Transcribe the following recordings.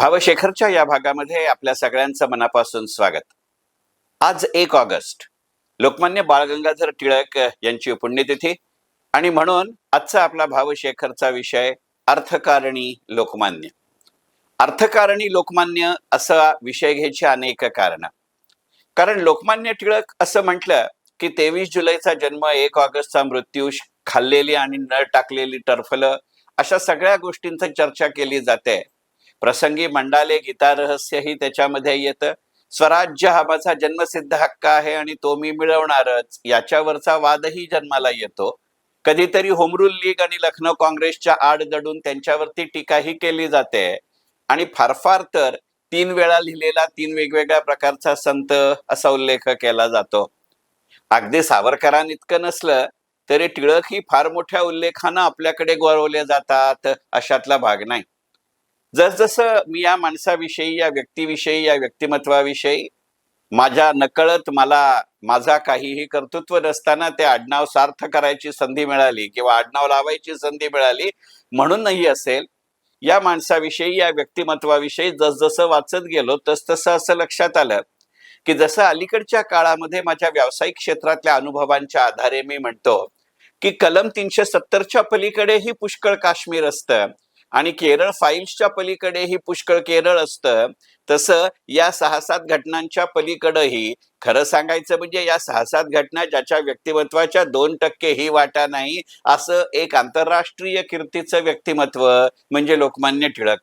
भावशेखरच्या या भागामध्ये आपल्या सगळ्यांचं मनापासून स्वागत. आज एक ऑगस्ट. लोकमान्य बाळ गंगाधर टिळक यांची पुण्यतिथी आणि म्हणून आजचा आपला भावशेखरचा विषय अर्थकारणी लोकमान्य. अर्थकारणी लोकमान्य असा विषय घ्यायची अनेक कारण. कारण लोकमान्य टिळक असं म्हटलं की तेवीस जुलैचा जन्म एक ऑगस्टचा मृत्यू खाल्लेली आणि न टाकलेली टरफलं अशा सगळ्या गोष्टींचा चर्चा केली जाते. प्रसंगी मंडाले गीता रहस्यही त्याच्यामध्ये येतं. स्वराज्य हा माझा जन्मसिद्ध हक्क आहे आणि तो मी मिळवणारच. याच्यावरचा वादही जन्माला येतो. कधीतरी होमरूल लीग आणि लखनौ काँग्रेसच्या आड दडून त्यांच्यावरती टीकाही केली जाते. आणि फार फार तर तीन वेळा लिहिलेला तीन वेगवेगळ्या प्रकारचा संत असा उल्लेख केला जातो. अगदी सावरकरांइतकं नसलं तरी टिळक ही फार मोठ्या उल्लेखानं आपल्याकडे गौरवले जातात अशातला भाग नाही. जसजसं मी या माणसाविषयी या व्यक्तीविषयी या व्यक्तिमत्वाविषयी माझ्या नकळत मला माझा काहीही कर्तृत्व नसताना ते आडनाव सार्थ करायची संधी मिळाली किंवा आडनाव लावायची संधी मिळाली म्हणूनही असेल या माणसाविषयी या व्यक्तिमत्वाविषयी जसजसं वाचत गेलो तसतसं असं लक्षात आलं की जसं अलीकडच्या काळामध्ये माझ्या व्यावसायिक क्षेत्रातल्या अनुभवांच्या आधारे मी म्हणतो की कलम तीनशे सत्तरच्या पलीकडेही पुष्कळ काश्मीर असतं. आणि केरळ फाईल्सच्या पलीकडेही पुष्कळ केरळ असतं. तसं या सहा सात घटनांच्या पलीकडेही खरं सांगायचं म्हणजे या सहा सात घटना ज्याच्या व्यक्तिमत्वाच्या दोन टक्के ही वाटा नाही असं एक आंतरराष्ट्रीय कीर्तीचं व्यक्तिमत्व म्हणजे लोकमान्य टिळक.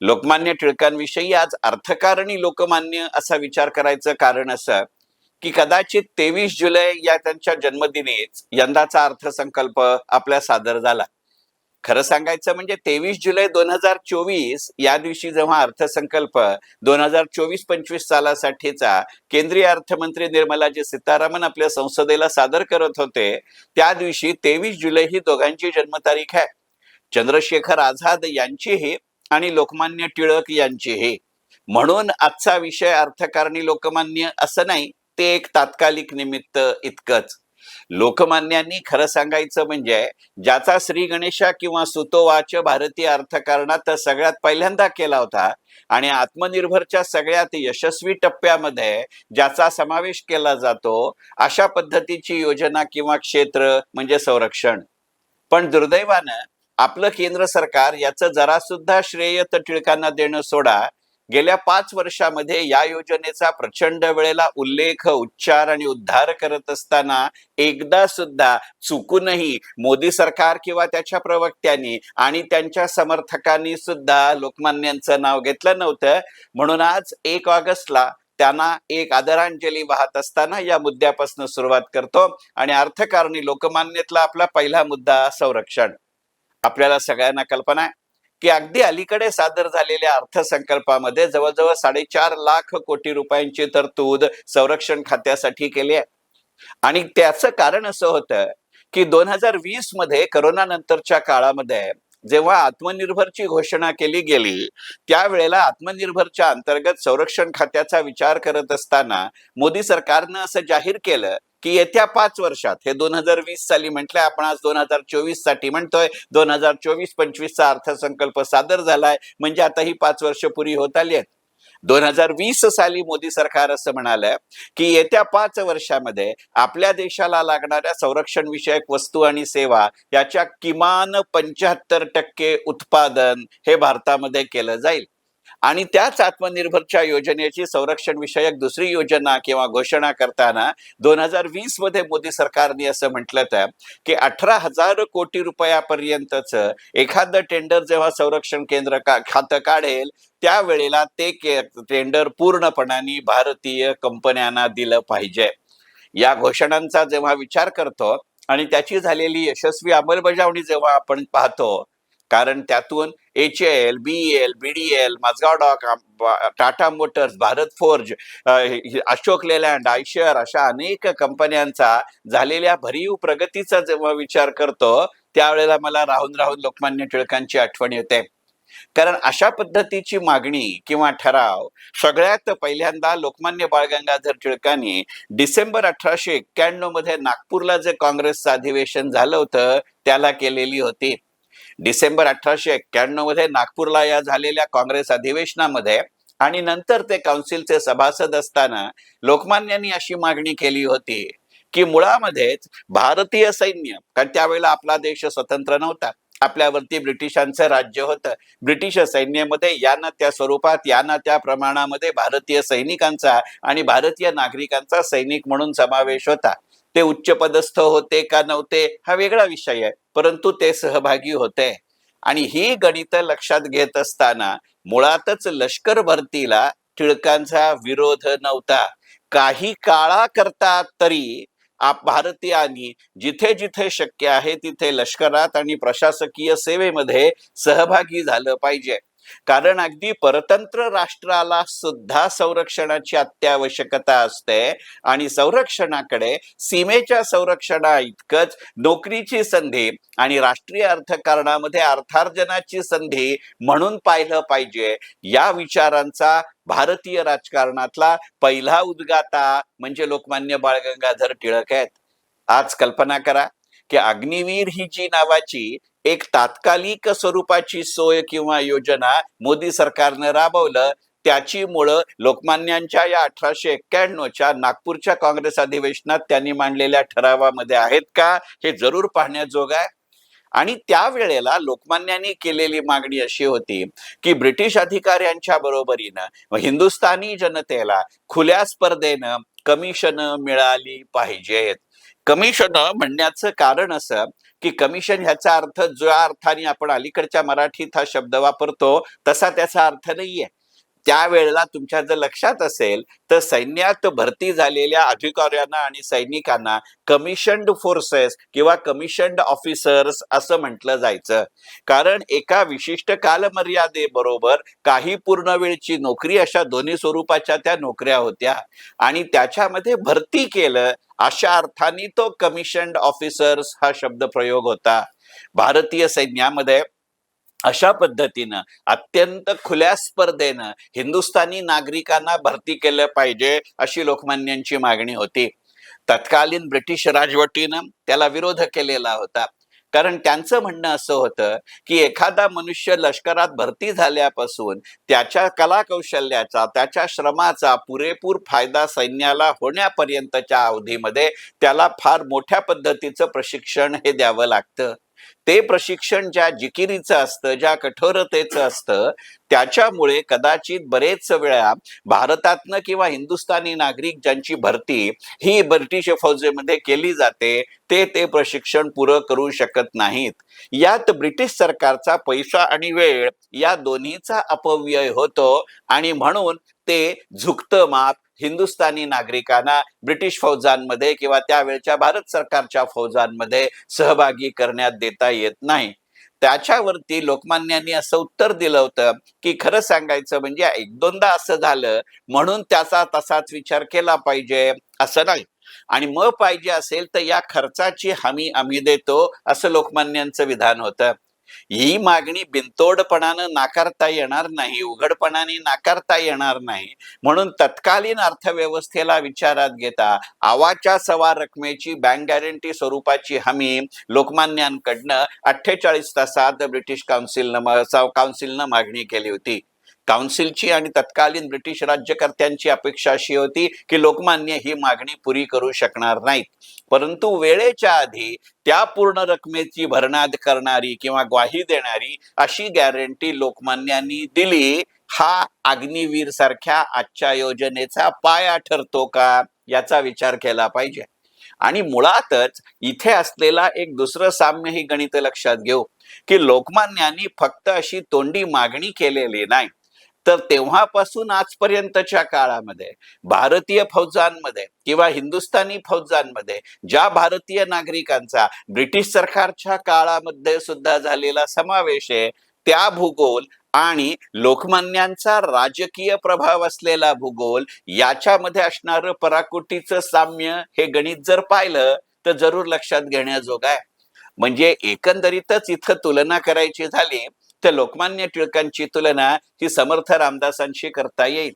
लोकमान्य टिळकांविषयी आज अर्थकारणी लोकमान्य असा विचार करायचं कारण असं की कदाचित तेवीस जुलै या त्यांच्या जन्मदिनीच यंदाचा अर्थसंकल्प आपल्या सादर झाला. खरं सांगायचं म्हणजे तेवीस जुलै दोन हजार चोवीस या दिवशी जेव्हा अर्थसंकल्प दोन हजार चोवीस पंचवीस सालासाठीचा केंद्रीय अर्थमंत्री निर्मलाजी सीतारामन आपल्या संसदेला सादर करत होते त्या दिवशी तेवीस जुलै ही दोघांची जन्मतारीख आहे. चंद्रशेखर आझाद यांचीही आणि लोकमान्य टिळक यांचीही. म्हणून आजचा विषय अर्थकारणी लोकमान्य असं नाही ते एक तात्कालिक निमित्त इतकंच. लोकमान्यांनी खरं सांगायचं म्हणजे ज्याचा श्री गणेशा किंवा सुतोवाच भारतीय अर्थकारणात सगळ्यात पहिल्यांदा केला होता आणि आत्मनिर्भरच्या सगळ्यात यशस्वी टप्प्यामध्ये ज्याचा समावेश केला जातो अशा पद्धतीची योजना किंवा क्षेत्र म्हणजे संरक्षण. पण दुर्दैवानं आपलं केंद्र सरकार याचं जरा सुद्धा श्रेय तर टिळकांना देणं सोडा गेल्या पाच वर्षामध्ये या योजनेचा प्रचंड वेळेला उल्लेख उच्चार आणि उद्धार करत असताना एकदा सुद्धा चुकूनही मोदी सरकार किंवा त्याच्या प्रवक्त्यांनी आणि त्यांच्या समर्थकांनी सुद्धा लोकमान्यांचं नाव घेतलं नव्हतं. म्हणून आज एक ऑगस्टला त्यांना एक आदरांजली वाहत असताना या मुद्द्यापासून सुरुवात करतो आणि अर्थकारणी लोकमान्यातला आपला पहिला मुद्दा संरक्षण. आपल्याला सगळ्यांना कल्पना आहे. की अगदी अलीकडे सादर झालेल्या अर्थसंकल्पामध्ये जवळजवळ साडेचार लाख कोटी रुपयांची तरतूद संरक्षण खात्यासाठी केली आहे. आणि त्याचं कारण असं होतं की दोन हजार वीसमध्ये करोना नंतरच्या काळामध्ये जेव्हा आत्मनिर्भरची घोषणा केली गेली त्यावेळेला आत्मनिर्भरच्या अंतर्गत संरक्षण खात्याचा विचार करत असताना मोदी सरकारनं असं जाहीर केलं की येत्या पाच वर्षात हे दोन हजार वीस साली म्हटलंय आपण आज दोन हजार चोवीससाठी म्हणतोय दोन हजार चोवीस पंचवीसचा अर्थसंकल्प सादर झालाय म्हणजे आता ही पाच वर्ष पुरी होत आली आहेत. दोन हजार वीस साली मोदी सरकार असं म्हणालं की येत्या पाच वर्षामध्ये आपल्या देशाला लागणाऱ्या संरक्षण विषयक वस्तू आणि सेवा याच्या किमान पंच्याहत्तर टक्के उत्पादन हे भारतामध्ये केलं जाईल. आणि त्याच आत्मनिर्भरच्या योजनेची संरक्षण विषयक दुसरी योजना किंवा घोषणा करताना दोन हजार वीसमध्ये मोदी सरकारने असं म्हटलं तर की अठरा हजार कोटी रुपयापर्यंतच एखादं टेंडर जेव्हा संरक्षण केंद्र का खातं काढेल त्यावेळेला ते टेंडर पूर्णपणाने भारतीय कंपन्यांना दिलं पाहिजे. या घोषणांचा जेव्हा विचार करतो आणि त्याची झालेली यशस्वी अंमलबजावणी जेव्हा आपण पाहतो कारण त्यातून H L B L B D L Mazagon dock Tata motors Bharat forge Ashok Leyland Eicher अशा अनेक कंपन्यांचा झालेल्या भरीव प्रगतीचा जेव्हा विचार करतो त्यावेळेला मला राहून राहून लोकमान्य टिळकांची आठवण येते. कारण अशा पद्धतीची मागणी किंवा ठराव सगळ्यात पहिल्यांदा लोकमान्य बाळ गंगाधर टिळकांनी डिसेंबर अठराशे एक्क्याण्णवमध्ये नागपूरला जे काँग्रेसचं अधिवेशन झालं होतं त्याला केलेली होती. डिसेंबर अठराशे एक्क्याण्णवमध्ये नागपूरला या झालेल्या काँग्रेस अधिवेशनामध्ये आणि नंतर ते काउन्सिलचे सभासद असताना लोकमान्यांनी अशी मागणी केली होती की मुळामध्येच भारतीय सैन्य कारण त्यावेळेला आपला देश स्वतंत्र नव्हता आपल्यावरती ब्रिटिशांचं राज्य होतं. ब्रिटिश सैन्यामध्ये या ना त्या स्वरूपात या ना त्या प्रमाणामध्ये भारतीय सैनिकांचा आणि भारतीय नागरिकांचा सैनिक म्हणून समावेश होता. ते उच्चपदस्थ होते का नव्हते हा वेगळा विषय आहे. परंतु ते सहभागी होते. आणि ही गणित लक्षात घेत असताना मुळातच लष्कर भरतीला टिळकांचा विरोध नव्हता. काही काळाकरता तरी आप भारतीयांनी जिथे जिथे शक्य आहे तिथे लष्करात आणि प्रशासकीय सेवेमध्ये सहभागी झालं पाहिजे. कारण अगदी परतंत्र राष्ट्राला सुद्धा संरक्षणाची अत्यावश्यकता असते आणि संरक्षणाकडे सीमेच्या संरक्षणा इतकंच नोकरीची संधी आणि राष्ट्रीय अर्थकारणामध्ये अर्थार्जनाची संधी म्हणून पाहिलं पाहिजे या विचारांचा भारतीय राजकारणातला पहिला उद्गाता म्हणजे लोकमान्य बाळ गंगाधर टिळक आहेत. आज कल्पना करा की अग्निवीर ही जी नावाची एक तात्कालिक स्वरूपाची सोय किंवा योजना मोदी सरकारनं राबवलं त्याची मुळं लोकमान्यांच्या या अठराशे एक्क्याण्णवच्या नागपूरच्या काँग्रेस अधिवेशनात त्यांनी मांडलेल्या ठरावामध्ये आहेत का हे जरूर पाहण्याजोग आहे. आणि त्यावेळेला लोकमान्यांनी केलेली मागणी अशी होती की ब्रिटिश अधिकाऱ्यांच्या बरोबरीनं हिंदुस्थानी जनतेला खुल्या स्पर्धेनं कमिशन मिळाली पाहिजेत. कमिशन म्हणण्याचं कारण असं की कमिशन ह्याचा अर्थ ज्या अर्थाने आपण अलीकडच्या मराठीत हा शब्द वापरतो तसा त्याचा अर्थ नाहीये. त्यावेळेला तुमच्या जर लक्षात असेल तर सैन्यात भरती झालेल्या अधिकाऱ्यांना आणि सैनिकांना कमिशन्ड फोर्सेस किंवा कमिशन्ड ऑफिसर्स असं म्हटलं जायचं. कारण एका विशिष्ट कालमर्यादेबरोबर काही पूर्ण वेळची नोकरी अशा दोन्ही स्वरूपाच्या त्या नोकऱ्या होत्या. आणि त्याच्यामध्ये भरती केलं अशा अर्थाने तो कमिशन्ड ऑफिसर्स हा शब्द प्रयोग होता. भारतीय सैन्यामध्ये अशा पद्धतीनं अत्यंत खुल्या स्पर्धेनं हिंदुस्थानी नागरिकांना भरती केलं पाहिजे अशी लोकमान्यांची मागणी होती. तत्कालीन ब्रिटिश राजवटीनं त्याला विरोध केलेला होता. कारण त्यांचं म्हणणं असं होतं की एखादा मनुष्य लष्करात भरती झाल्यापासून त्याच्या कलाकौशल्याचा त्याच्या श्रमाचा पुरेपूर फायदा सैन्याला होण्यापर्यंतच्या अवधीमध्ये त्याला फार मोठ्या पद्धतीचं प्रशिक्षण हे द्यावं लागतं. ते प्रशिक्षण ज्या जिकिरीचं असतं ज्या कठोरतेचं असतं त्याच्यामुळे कदाचित बरेच वेळा भारतातनं किंवा हिंदुस्थानी नागरिक ज्यांची भरती ही ब्रिटिश फौजेमध्ये केली जाते ते ते प्रशिक्षण पुरं करू शकत नाहीत. यात ब्रिटिश सरकारचा पैसा आणि वेळ या दोन्हीचा अपव्यय होतो आणि म्हणून ते झुकतं माप हिंदुस्थानी नागरिकांना ब्रिटिश फौजांमध्ये किंवा त्यावेळच्या भारत सरकारच्या फौजांमध्ये सहभागी करण्यात देता येत नाही. त्याच्यावरती लोकमान्यांनी असं उत्तर दिलं होतं की खरं सांगायचं म्हणजे एक दोनदा असं झालं म्हणून त्याचा तसाच विचार केला पाहिजे असं नाही. आणि मग पाहिजे असेल तर या खर्चाची हमी आम्ही देतो असं लोकमान्यांचं विधान होतं. ही मागणी बिनतोडपणानं नाकारता येणार नाही उघडपणाने नाकारता येणार नाही. म्हणून तत्कालीन अर्थव्यवस्थेला विचारात घेता आवाच्या सवा रकमेची बँक गॅरंटी स्वरूपाची हमी लोकमान्यांकडनं अठ्ठेचाळीस तासात ब्रिटिश काउन्सिलनं काउन्सिलनं मागणी केली होती. काउन्सिलची आणि तत्कालीन ब्रिटिश राज्यकर्त्यांची अपेक्षा अशी होती की लोकमान्य ही मागणी पुरी करू शकणार नाहीत. परंतु वेळेच्या आधी त्या पूर्ण रकमेची भरणाद करणारी किंवा ग्वाही देणारी अशी गॅरंटी लोकमान्यांनी दिली. हा अग्निवीर सारख्या आजच्या योजनेचा पाया ठरतो का याचा विचार केला पाहिजे. आणि मुळातच इथे असलेला एक दुसरं साम्य ही गणित लक्षात घेऊ की लोकमान्यांनी फक्त अशी तोंडी मागणी केलेली नाही. तर तेव्हापासून आजपर्यंतच्या काळामध्ये भारतीय फौजांमध्ये किंवा हिंदुस्थानी फौजांमध्ये ज्या भारतीय नागरिकांचा ब्रिटिश सरकारच्या काळामध्ये सुद्धा झालेला समावेश आहे त्या भूगोल आणि लोकमान्यांचा राजकीय प्रभाव असलेला भूगोल याच्यामध्ये असणारं पराकुटीचं साम्य हे गणित जर पाहिलं तर जरूर लक्षात घेण्याजोग आहे. म्हणजे एकंदरीतच इथं तुलना करायची झाली तर लोकमान्य टिळकांची तुलना ही समर्थ रामदासांशी करता येईल.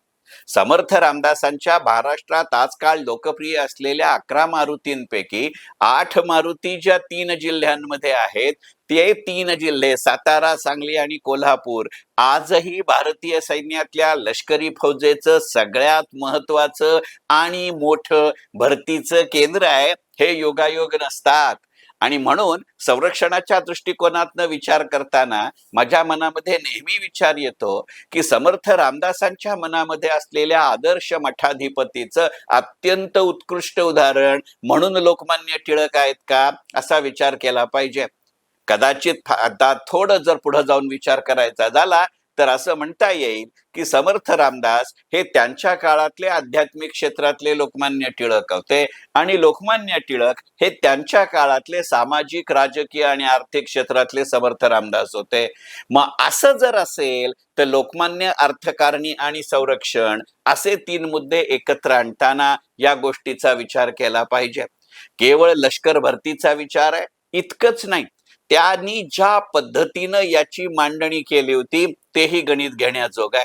समर्थ रामदासांच्या महाराष्ट्रात आजकाल लोकप्रिय असलेल्या अकरा मारुतींपैकी आठ मारुती ज्या तीन जिल्ह्यांमध्ये आहेत ते तीन जिल्हे सातारा सांगली आणि कोल्हापूर. आजही भारतीय सैन्यातल्या लष्करी फौजेचं सगळ्यात महत्वाचं आणि मोठं भरतीचं केंद्र आहे हे योगायोग नसतात. आणि म्हणून संरक्षणाच्या दृष्टिकोनातनं विचार करताना माझ्या मनामध्ये नेहमी विचार येतो की समर्थ रामदासांच्या मनामध्ये असलेल्या आदर्श मठाधिपतीचं अत्यंत उत्कृष्ट उदाहरण म्हणून लोकमान्य टिळक आहेत का असा विचार केला पाहिजे. कदाचित आता थोडं जर पुढे जाऊन विचार करायचा झाला तर असं म्हणता येईल की समर्थ रामदास हे त्यांच्या काळातले आध्यात्मिक क्षेत्रातले लोकमान्य टिळक होते. आणि लोकमान्य टिळक हे त्यांच्या काळातले सामाजिक राजकीय आणि आर्थिक क्षेत्रातले समर्थ रामदास होते. मग असं जर असेल तर लोकमान्य अर्थकारणी आणि संरक्षण असे तीन मुद्दे एकत्र आणताना या गोष्टीचा विचार केला पाहिजे. केवळ लष्कर भरतीचा विचार आहे इतकंच नाही. त्यांनी ज्या पद्धतीनं याची मांडणी केली होती तेही गणित घेण्याजोग आहे.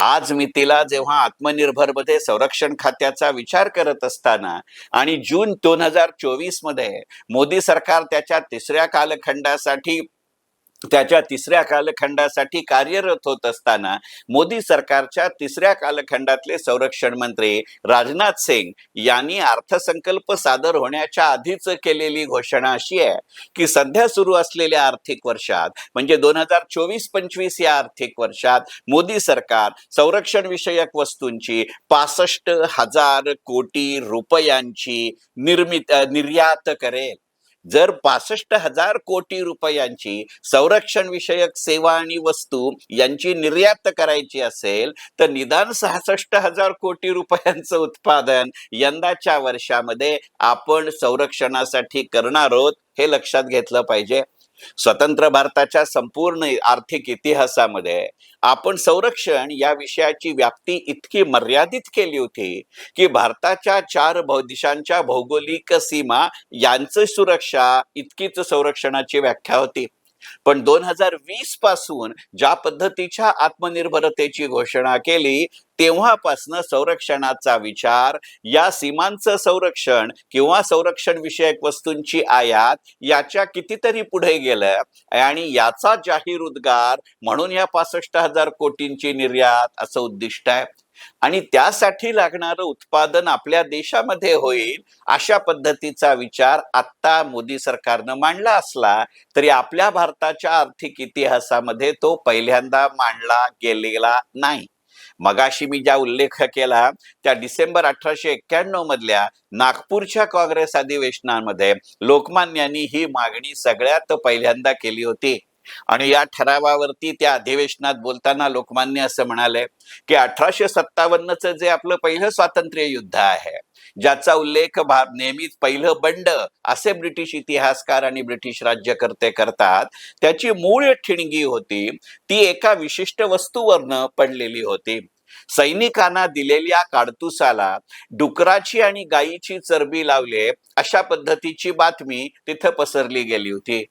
आज मी तिला जेव्हा आत्मनिर्भरमध्ये संरक्षण खात्याचा विचार करत असताना आणि जून दोन हजार चोवीसमध्ये मोदी सरकार त्याच्या तिसऱ्या कालखंडासाठी त्याच्या तिसऱ्या कालखंडासाठी कार्यरत होत असताना मोदी सरकारच्या तिसऱ्या कालखंडातले संरक्षण मंत्री राजनाथ सिंग यांनी अर्थसंकल्प सादर होण्याच्या आधीच केलेली घोषणा अशी आहे की सध्या सुरू असलेल्या आर्थिक वर्षात म्हणजे दोन हजार चोवीस पंचवीस या आर्थिक वर्षात मोदी सरकार संरक्षण विषयक वस्तूंची पासष्ट हजार कोटी रुपयांची निर्मित निर्यात करेल. जर पासष्ट हजार कोटी रुपयांची संरक्षण विषयक सेवा आणि वस्तू यांची निर्यात करायची असेल तर निदान सहासष्ट हजार कोटी रुपयांचं उत्पादन यंदाच्या वर्षामध्ये आपण संरक्षणासाठी करणार आहोत हे लक्षात घेतलं पाहिजे. स्वतंत्र भारताच्या संपूर्ण आर्थिक इतिहासामध्ये आपण संरक्षण या विषयाची व्याप्ती इतकी मर्यादित केली होती की भारताच्या चार देशांच्या दिशांच्या भौगोलिक सीमा यांचं सुरक्षा इतकीच संरक्षणाची व्याख्या होती. पण दोन हजार वीसपासून ज्या पद्धतीच्या आत्मनिर्भरतेची घोषणा केली तेव्हापासनं संरक्षणाचा विचार या सीमांचं संरक्षण किंवा संरक्षण विषयक वस्तूंची आयात याच्या कितीतरी पुढे गेलं आणि याचा जाहीर उद्गार म्हणून या पासष्ट हजार कोटींची निर्यात असं उद्दिष्ट आहे. आणि त्यासाठी लागणारं उत्पादन आपल्या देशामध्ये होईल अशा पद्धतीचा विचार आत्ता मोदी सरकारनं मांडला असला तरी आपल्या भारताच्या आर्थिक इतिहासामध्ये तो पहिल्यांदा मांडला गेलेला नाही. मगाशी मी ज्या उल्लेख केला त्या डिसेंबर अठराशे एक्क्याण्णव मधल्या नागपूरच्या काँग्रेस अधिवेशनामध्ये लोकमान्यांनी ही मागणी सगळ्यात पहिल्यांदा केली होती. आणि या ठरावावरती त्या अधिवेशनात बोलताना लोकमान्य असं म्हणाले की अठराशे सत्तावन्नच जे आपलं पहिलं स्वातंत्र्य युद्ध आहे ज्याचा उल्लेख भा नेहमीच पहिलं बंड असे ब्रिटिश इतिहासकार आणि ब्रिटिश राज्यकर्ते करतात त्याची मूळ ठिणगी होती ती एका विशिष्ट वस्तूवरनं पडलेली होती. सैनिकांना दिलेल्या काडतुसाला डुकराची आणि गायीची चरबी लावले अशा पद्धतीची बातमी तिथं पसरली गेली होती.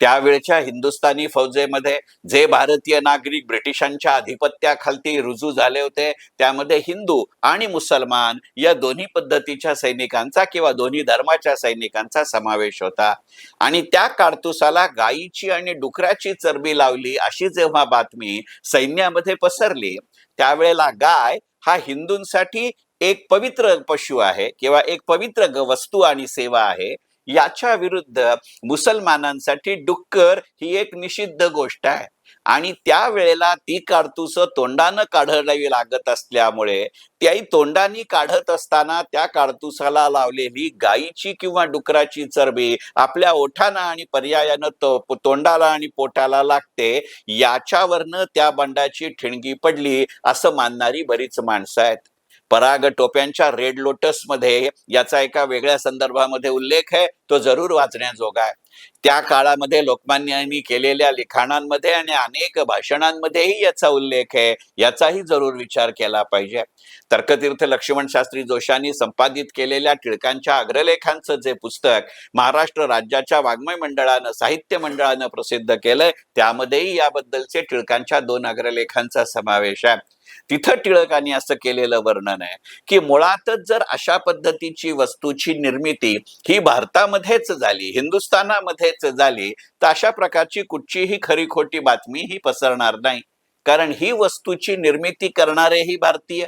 त्यावेळच्या हिंदुस्थानी फौजेमध्ये जे भारतीय नागरिक ब्रिटिशांच्या अधिपत्याखालती रुजू झाले होते त्यामध्ये हिंदू आणि मुसलमान या दोन्ही पद्धतीच्या सैनिकांचा किंवा दोन्ही धर्माच्या सैनिकांचा समावेश होता. आणि त्या काडतुसाला गायीची आणि डुकराची चरबी लावली अशी जेव्हा बातमी सैन्यामध्ये पसरली त्यावेळेला गाय हा हिंदूंसाठी एक पवित्र पशु आहे किंवा एक पवित्र वस्तू आणि सेवा आहे. याच्या विरुद्ध मुसलमानांसाठी डुक्कर ही एक निषिद्ध गोष्ट आहे. आणि त्यावेळेला ती काडतुस तोंडानं काढावी लागत असल्यामुळे त्याही तोंडानी काढत असताना त्या काडतुसाला लावलेली गायीची किंवा डुकराची चरबी आपल्या ओठानं आणि पर्यायानं तो तोंडाला आणि पोटाला लागते याच्यावरनं त्या बंडाची ठिणगी पडली असं मानणारी बरीच माणसं आहेत. पराग टोप्यांच्या रेड लोटसमध्ये याचा एका वेगळ्या संदर्भामध्ये उल्लेख आहे तो जरूर वाचण्याजोगा आहे. त्या काळामध्ये लोकमान्यांनी केलेल्या लिखाणांमध्ये आणि अनेक भाषणांमध्येही याचा उल्लेख आहे याचाही जरूर विचार केला पाहिजे. तर्कतीर्थ लक्ष्मण शास्त्री जोशांनी संपादित केलेल्या टिळकांच्या अग्रलेखांचं जे पुस्तक महाराष्ट्र राज्याच्या वाङ्मय मंडळानं साहित्य मंडळानं प्रसिद्ध केलंय त्यामध्येही याबद्दलचे टिळकांच्या दोन अग्रलेखांचा समावेश आहे. तिथं टिळकांनी असं केलेलं वर्णन आहे की मुळातच जर अशा पद्धतीची वस्तूची निर्मिती ही भारतामध्येच झाली हिंदुस्थानामध्येच झाली तर अशा प्रकारची कुठचीही खरी खोटी बातमी ही पसरणार नाही. कारण ही वस्तूची निर्मिती करणारेही भारतीय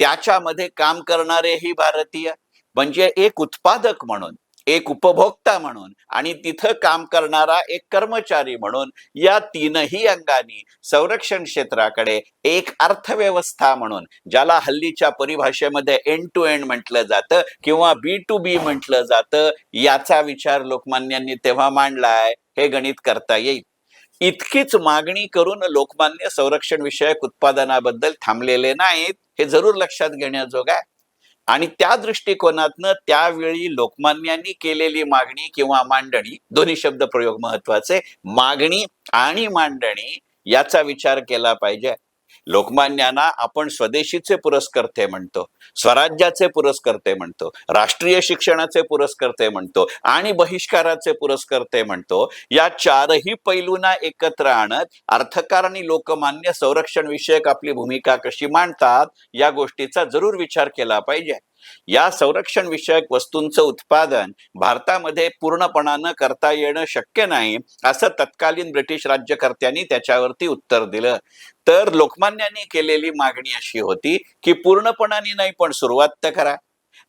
त्याच्यामध्ये काम करणारेही भारतीय म्हणजे एक उत्पादक म्हणून एक उपभोक्ता म्हणून आणि तिथं काम करणारा एक कर्मचारी म्हणून या तीनही अंगानी संरक्षण क्षेत्राकडे एक अर्थव्यवस्था म्हणून ज्याला हल्लीच्या परिभाषेमध्ये एंड टू एंड म्हटलं जातं किंवा बी टू बी म्हटलं जातं याचा विचार लोकमान्यांनी तेव्हा मांडलाय हे गणित करता येईल. इतकीच मागणी करून लोकमान्य संरक्षण विषयक उत्पादनाबद्दल थांबलेले नाहीत हे जरूर लक्षात घेण्याजोगा आहे. आणि त्या दृष्टिकोनातनं त्यावेळी लोकमान्यांनी केलेली मागणी किंवा मांडणी दोन्ही शब्द प्रयोग महत्त्वाचे मागणी आणि मांडणी याचा विचार केला पाहिजे. लोकमान्यांना आपण स्वदेशीचे पुरस्कर्ते म्हणतो स्वराज्याचे पुरस्कर्ते म्हणतो राष्ट्रीय शिक्षणाचे पुरस्कर्ते म्हणतो आणि बहिष्काराचे पुरस्कर्ते म्हणतो या चारही पैलूंना एकत्र आणत अर्थकार आणि लोकमान्य संरक्षण विषयक आपली भूमिका कशी मांडतात या गोष्टीचा जरूर विचार केला पाहिजे. या संरक्षण विषयक वस्तूंचं उत्पादन भारतामध्ये पूर्णपणानं करता येणं शक्य नाही असं तत्कालीन ब्रिटिश राज्यकर्त्यांनी त्याच्यावरती उत्तर दिलं. तर लोकमान्यांनी केलेली मागणी अशी होती की पूर्णपणाने नाही पण सुरुवात तर करा.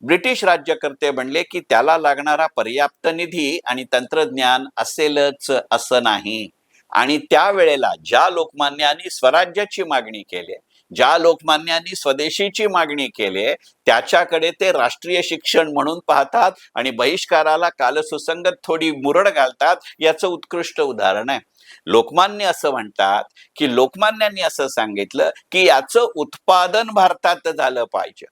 ब्रिटिश राज्यकर्ते म्हणले की त्याला लागणारा पर्याप्त निधी आणि तंत्रज्ञान असेलच असं नाही. आणि त्यावेळेला ज्या लोकमान्यांनी स्वराज्याची मागणी केली ज्या लोकमान्यांनी स्वदेशीची मागणी केली त्याच्याकडे ते राष्ट्रीय शिक्षण म्हणून पाहतात आणि बहिष्काराला कालसुसंगत थोडी मुरड घालतात याचं उत्कृष्ट उदाहरण आहे. लोकमान्य असं म्हणतात की लोकमान्यांनी असं सांगितलं की याचं उत्पादन भारतात झालं पाहिजे.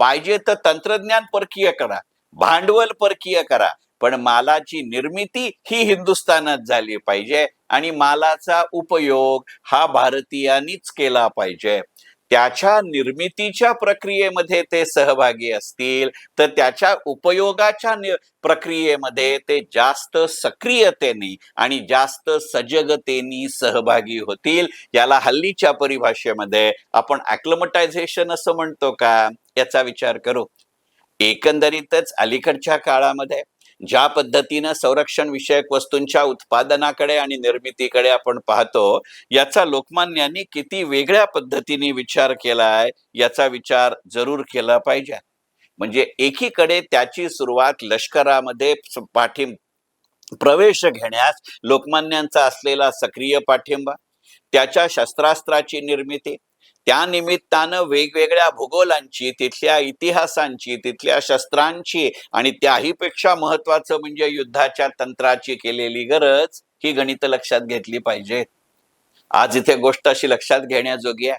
पाहिजे तर तंत्रज्ञान परकीय करा भांडवल परकीय करा पण मालाची निर्मिती ही हिंदुस्थानात झाली पाहिजे आणि मालाचा उपयोग हा भारतीयांनीच केला पाहिजे. त्याच्या निर्मितीच्या प्रक्रियेमध्ये ते सहभागी असतील तर त्याच्या उपयोगाच्या प्रक्रियेमध्ये ते जास्त सक्रियतेने आणि जास्त सजगतेने सहभागी होतील. याला हल्लीच्या परिभाषेमध्ये आपण अक्लमटायझेशन असं म्हणतो का? याचा विचार करू. एकंदरीतच अलीकडच्या काळामध्ये ज्या पद्धतीनं संरक्षण विषयक वस्तूंच्या उत्पादनाकडे आणि निर्मितीकडे आपण पाहतो याचा लोकमान्यांनी किती वेगळ्या पद्धतीने विचार केलाय याचा विचार जरूर केला पाहिजे. म्हणजे एकीकडे त्याची सुरुवात लष्करामध्ये स- पाठिंब प्रवेश घेण्यास लोकमान्यांचा असलेला सक्रिय पाठिंबा त्याच्या शस्त्रास्त्राची निर्मिती त्या निमित्तानं वेगवेगळ्या भूगोलांची तिथल्या इतिहासांची तिथल्या शस्त्रांची आणि त्याहीपेक्षा महत्वाचं म्हणजे युद्धाच्या तंत्राची केलेली गरज ही गणित लक्षात घेतली पाहिजे. आज इथे गोष्ट अशी लक्षात घेण्याजोगी आहे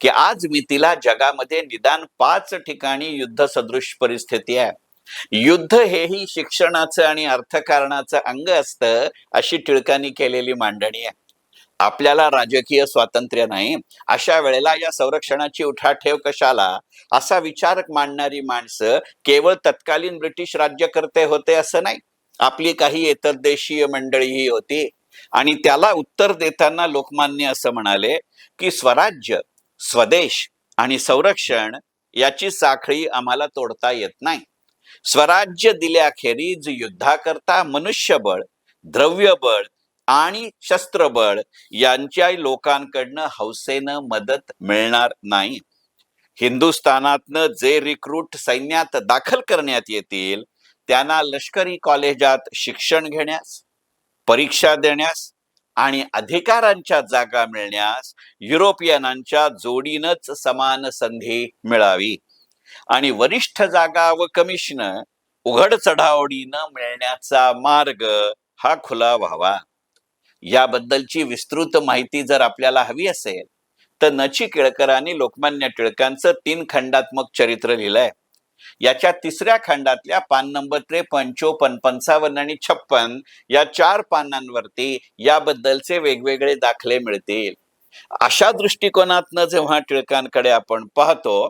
की आज मितीला जगामध्ये निदान पाच ठिकाणी युद्ध सदृश परिस्थिती आहे. युद्ध हेही शिक्षणाचं आणि अर्थकारणाचं अंग असतं अशी टिळकांनी केलेली मांडणी आहे. आपल्याला राजकीय स्वातंत्र्य नाही अशा वेळेला या संरक्षणाची उठाठेव कशाला? असा विचार मांडणारी माणसं केवळ तत्कालीन ब्रिटिश राज्यकर्ते होते असं नाही. आपली काही इतर देशीय मंडळीही होती. आणि त्याला उत्तर देताना लोकमान्य असं म्हणाले की स्वराज्य स्वदेश आणि संरक्षण याची साखळी आम्हाला तोडता येत नाही. स्वराज्य दिल्याखेरीज युद्धाकरता मनुष्यबळ द्रव्यबळ आणि शस्त्रबळ यांच्या लोकांकडनं हौसेनं मदत मिळणार नाही. हिंदुस्थानातनं जे रिक्रूट सैन्यात दाखल करण्यात येतील त्यांना लष्करी कॉलेजात शिक्षण घेण्यास परीक्षा देण्यास आणि अधिकारांच्या जागा मिळण्यास युरोपियनांच्या जोडीनच समान संधी मिळावी. आणि वरिष्ठ जागा व कमिशन उघड चढावडीनं मिळण्याचा मार्ग हा खुला व्हावा. याबद्दलची विस्तृत माहिती जर आपल्याला हवी असेल तर नची केळकरांनी लोकमान्य टिळकांचं तीन खंडात्मक चरित्र लिहिलंय. याच्या तिसऱ्या खंडातल्या पान नंबर त्रेपन्न चोपन्न पंचावन्न आणि छप्पन या चार पानांवरती याबद्दलचे वेगवेगळे दाखले मिळतील. अशा दृष्टिकोनातनं जेव्हा टिळकांकडे आपण पाहतो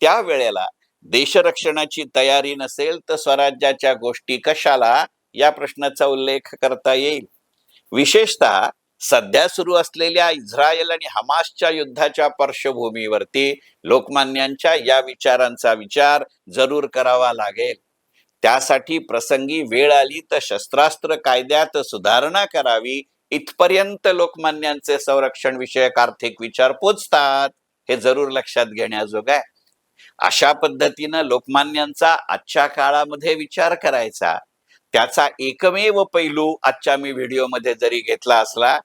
त्यावेळेला देशरक्षणाची तयारी नसेल तर स्वराज्याच्या गोष्टी कशाला या प्रश्नाचा उल्लेख करता येईल? विशेषतः सध्या सुरू असलेल्या इस्रायल आणि हमासच्या युद्धाच्या पार्श्वभूमीवरती लोकमान्यांच्या या विचारांचा विचार जरूर करावा लागेल. त्यासाठी प्रसंगी वेळ आली तर शस्त्रास्त्र कायद्यात सुधारणा करावी. इथपर्यंत लोकमान्यांचे संरक्षण विषयक आर्थिक विचार पोचतात हे जरूर लक्षात घेण्याजोग आहे. अशा पद्धतीनं लोकमान्यांचा आजच्या काळामध्ये विचार करायचा. त्याचा एकमेव पैलू आजच्या मी व्हिडिओमध्ये जरी घेतला असला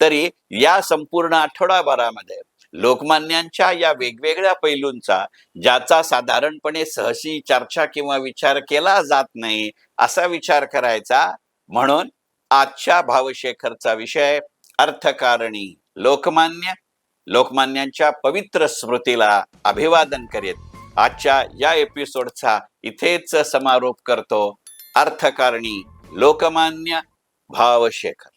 तरी या संपूर्ण आठवडाभरामध्ये लोकमान्यांच्या या वेगवेगळ्या पैलूंचा ज्याचा साधारणपणे सहसी चर्चा किंवा विचार केला जात नाही असा विचार करायचा. म्हणून आजच्या भावशेखरचा विषय अर्थकारणी लोकमान्य लोकमान्यांच्या पवित्र स्मृतीला अभिवादन करीत आजच्या या एपिसोडचा इथेच समारोप करतो. अर्थकारणी लोकमान्य भावशेखर.